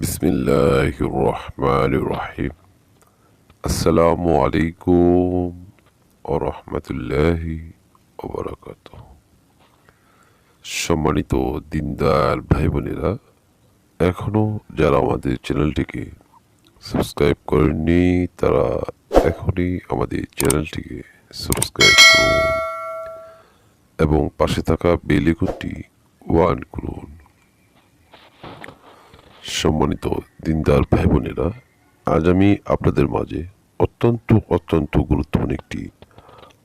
বিসমিল্লাহ রহমান রহিম আসসালামু আলাইকুম ও রহমতুল্লাহি ওবরাকাত সম্মানিত দিনদার ভাই বোনেরা এখনও যারা আমাদের চ্যানেলটিকে সাবস্ক্রাইব করেননি, তারা এখনই আমাদের চ্যানেলটিকে সাবস্ক্রাইব করুন এবং পাশে থাকা বেলিকুটি ওয়ান করুন। সম্মানিত দিনদার ভাই বোনেরা আজ আমি আপনাদের মাঝে অত্যন্ত অত্যন্ত গুরুত্বপূর্ণ একটি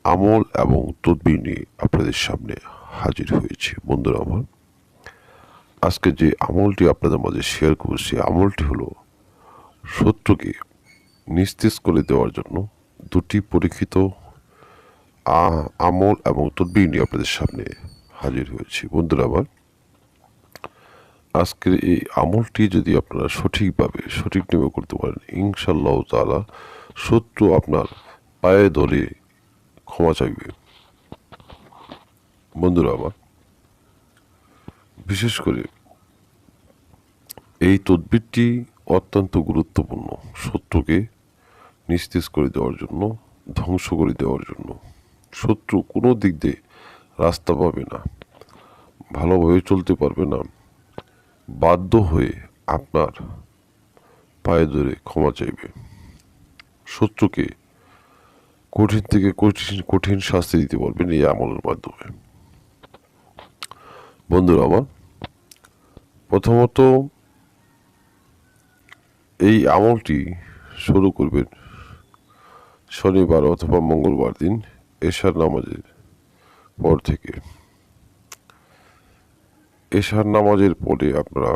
আমল এবং তদবির নিয়ে আপনাদের সামনে হাজির হয়েছে। বন্ধুরা আমার, আজকে যে আমলটি আপনাদের মাঝে শেয়ার করব সেই আমলটি হলো শত্রুকে নিস্তেজ করে দেওয়ার জন্য দুটি পরীক্ষিত আমল এবং তদবির নিয়ে আপনাদের সামনে হাজির হয়েছি। বন্ধুরা আমার আজকের এই আমলটি যদি আপনারা সঠিকভাবে, সঠিক নিয়মে করতে পারেন ইনশাল্লাহ তালা শত্রু আপনার পায়ে ধরে ক্ষমা চাইবে। বন্ধুরা আমার, বিশেষ করে এই তদবিরটি অত্যন্ত গুরুত্বপূর্ণ শত্রুকে নিস্তেজ করে দেওয়ার জন্য, ধ্বংস করে দেওয়ার জন্য। শত্রু কোনো দিক দিয়ে রাস্তা পাবে না, ভালোভাবে চলতে পারবে না। বাধ্য হয়ে আপনার পায়ে ধরে ক্ষমা চাইবে। শত্রুকে কঠিন থেকে কঠিন কঠিন শাস্তি দিতে পারবেন এই আমলের মাধ্যমে। বন্ধুরা আমার, প্রথমত এই আমলটি শুরু করবেন শনিবার অথবা মঙ্গলবার দিন এশার নামাজের পর থেকে। এশার নামাজের পরে আপনারা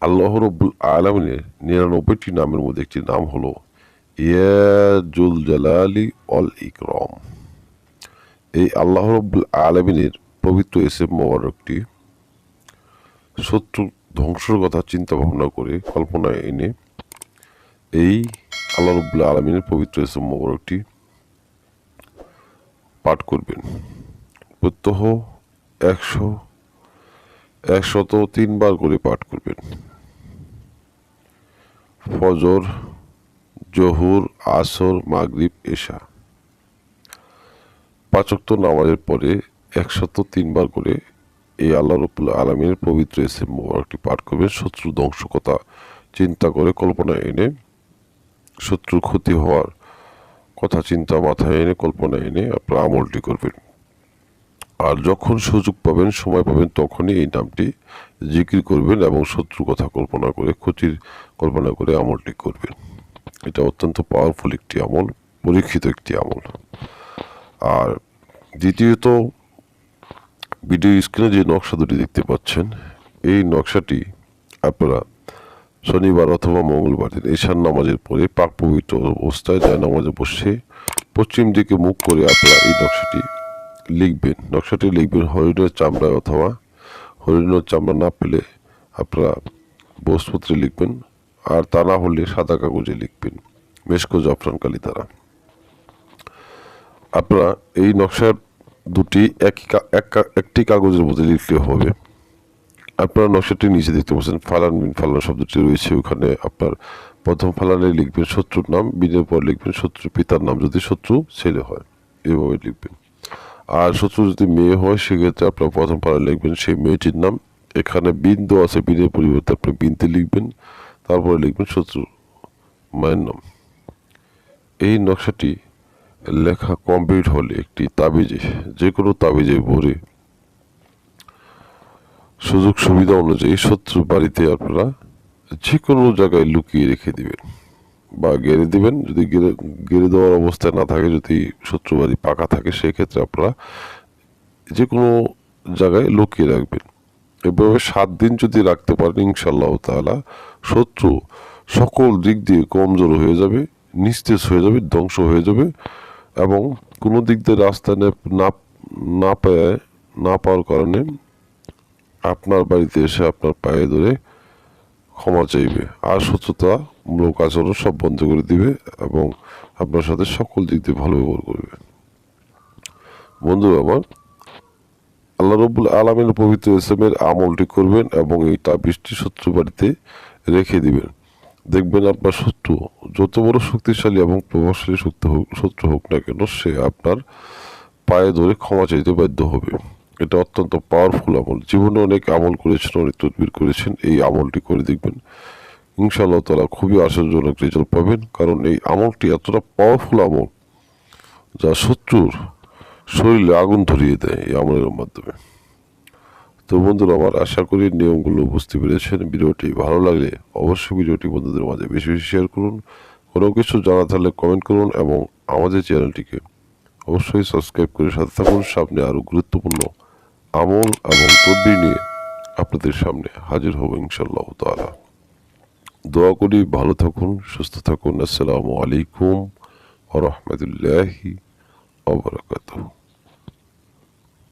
আল্লাহ রব্বুল আলমিনের নিরানব্বইটি নামের মধ্যে একটি নাম হলো ইয়াজুল জালালি অল ইকরম। এই আল্লাহ রব্বুল আলমিনের পবিত্র এসএম মোবারকটি শত্রু ধ্বংসর কথা চিন্তা ভাবনা করে কল্পনায় এনে এই আল্লাহ রব্বুল আলমিনের পবিত্র এসএম মোবারকটি পাঠ করবেন। প্রত্যহ একশো একশত তিনবার করে পাঠ করবেন। ফজর, জহুর, আসর, মাগরিব, এশা। পাঁচক্ত নামাজের পরে একশত তিনবার করে এই আল্লাহ রবুল্লা আলমীর পবিত্র এসে মোবারকটি পাঠ করবেন। শত্রু ধ্বংস কথা চিন্তা করে কল্পনা এনে, শত্রুর ক্ষতি হওয়ার কথা চিন্তা মাথায় এনে কল্পনা এনে আপনারা আমলটি করবেন। আর যখন সুযোগ পাবেন, সময় পাবেন, তখনই এই নামটি জিকির করবেন এবং শত্রু কথা কল্পনা করে, ক্ষতির কল্পনা করে আমলটি করবেন। এটা অত্যন্ত পাওয়ারফুল একটি আমল, পরীক্ষিত একটি আমল। আর দ্বিতীয়ত ভিডিও স্ক্রিনে যে নকশা দুটি দেখতে পাচ্ছেন, এই নকশাটি আপনারা শনিবার অথবা মঙ্গলবার দিন ঈশান নামাজের পরে পাক পবিত্র অবস্থায় যায়, নামাজে বসে পশ্চিম দিকে মুখ করে আপনারা এই নকশাটি লিখবেন, নকশাটি লিখবেন হরিণের চামড়ায় অথবা হরিণের চামড়া না পেলে আপনারা বসপত্রে লিখবেন আর তা না হলে সাদা কাগজে লিখবেন। মেশকো জাফরান কালি তারা আপনারা এই নকশার দুটি একই একটি কাগজের মধ্যে লিখলে হবে। আপনারা নকশাটি নিচে দেখতে পাচ্ছেন, ফালান বিন ফালান শব্দটি রয়েছে। ওখানে আপনার প্রথম ফালানে লিখবেন শত্রুর নাম বিনের পর লিখবেন শত্রু পিতার নাম। যদি শত্রু ছেলে হয়, এভাবে লিখবেন। আর শত্রু যদি মেয়ে হয়, সেক্ষেত্রে আপনার প্রথম ফালানে লিখবেন সেই মেয়েটির নাম। এখানে বিন্দু আছে বিনের পরিবর্তে আপনি বিনতে লিখবেন। তারপরে লিখবেন শত্রু মায়ের নাম। এই নকশাটি লেখা কমপ্লিট হলে একটি তাবিজে যে কোনো তাবিজে ভরে সুযোগ সুবিধা অনুযায়ী শত্রু বাড়িতে আপনারা যে কোনো জায়গায় লুকিয়ে রেখে দিবেন। বা গেড়ে দিবেন। যদি গেড়ে গেড়ে দেওয়ার অবস্থায় না থাকে, যদি শত্রু বাড়ি পাকা থাকে, সেক্ষেত্রে আপনারা যে কোনো জায়গায় লুকিয়ে রাখবেন। এভাবে সাত দিন যদি রাখতে পারেন ইনশাল্লাহ তাআলা, শত্রু সকল দিক দিয়ে কমজোর হয়ে যাবে, নিস্তেজ হয়ে যাবে, ধ্বংস হয়ে যাবে এবং কোনো দিক দিয়ে রাস্তা না না পায়, না পাওয়ার কারণে আপনার বাড়িতে এসে আপনার পায়ে ধরে ক্ষমা চাইবে। আর শত্রুতা মূলক আচরণ সব বন্ধ করে দিবে এবং আপনার সাথে সকল দিক দিয়ে ভালো ব্যবহার করবে। বন্ধু আমার, আল্লাহ রব্বুল আলমিন পবিত্র ইসলামের আমলটি করবেন এবং এই তাবিজটি শত্রু বাড়িতে রেখে দিবেন। দেখবেন আপনার শত্রু যত বড় শক্তিশালী এবং প্রভাবশালী শক্তি হোক শত্রু হোক না কেন, সে আপনার পায়ে ধরে ক্ষমা চাইতে বাধ্য হবে। এটা অত্যন্ত পাওয়ারফুল আমল। জীবনে অনেক আমল করেছেন, অনেক তদবির করেছেন, এই আমলটি করে দেখবেন ইনশাআল্লাহ তারা খুবই আশ্চর্যজনক রেজাল্ট পাবেন, কারণ এই আমলটি এতটা পাওয়ারফুল আমল যা শত্রুর শরীরে আগুন ধরিয়ে দেয় এই আমলের মাধ্যমে। তো বন্ধুরা, আমার আশা করি নিয়মগুলো বুঝতে পেরেছেন। ভিডিওটি ভালো লাগলে অবশ্যই ভিডিওটি বন্ধুদের মাঝে বেশি বেশি শেয়ার করুন। কোনো কিছু জানা থাকলে কমেন্ট করুন এবং আমাদের চ্যানেলটিকে অবশ্যই সাবস্ক্রাইব করে সাথে থাকুন। সামনে আরও গুরুত্বপূর্ণ আমল এবং তদ্বি নিয়ে আপনাদের সামনে হাজির হব ইনশাল্লাহ তালা দোয়া করি ভালো থাকুন, সুস্থ থাকুন। আসসালামু আলাইকুম ওরহমতুল্লাহি ওবরাকাতুহ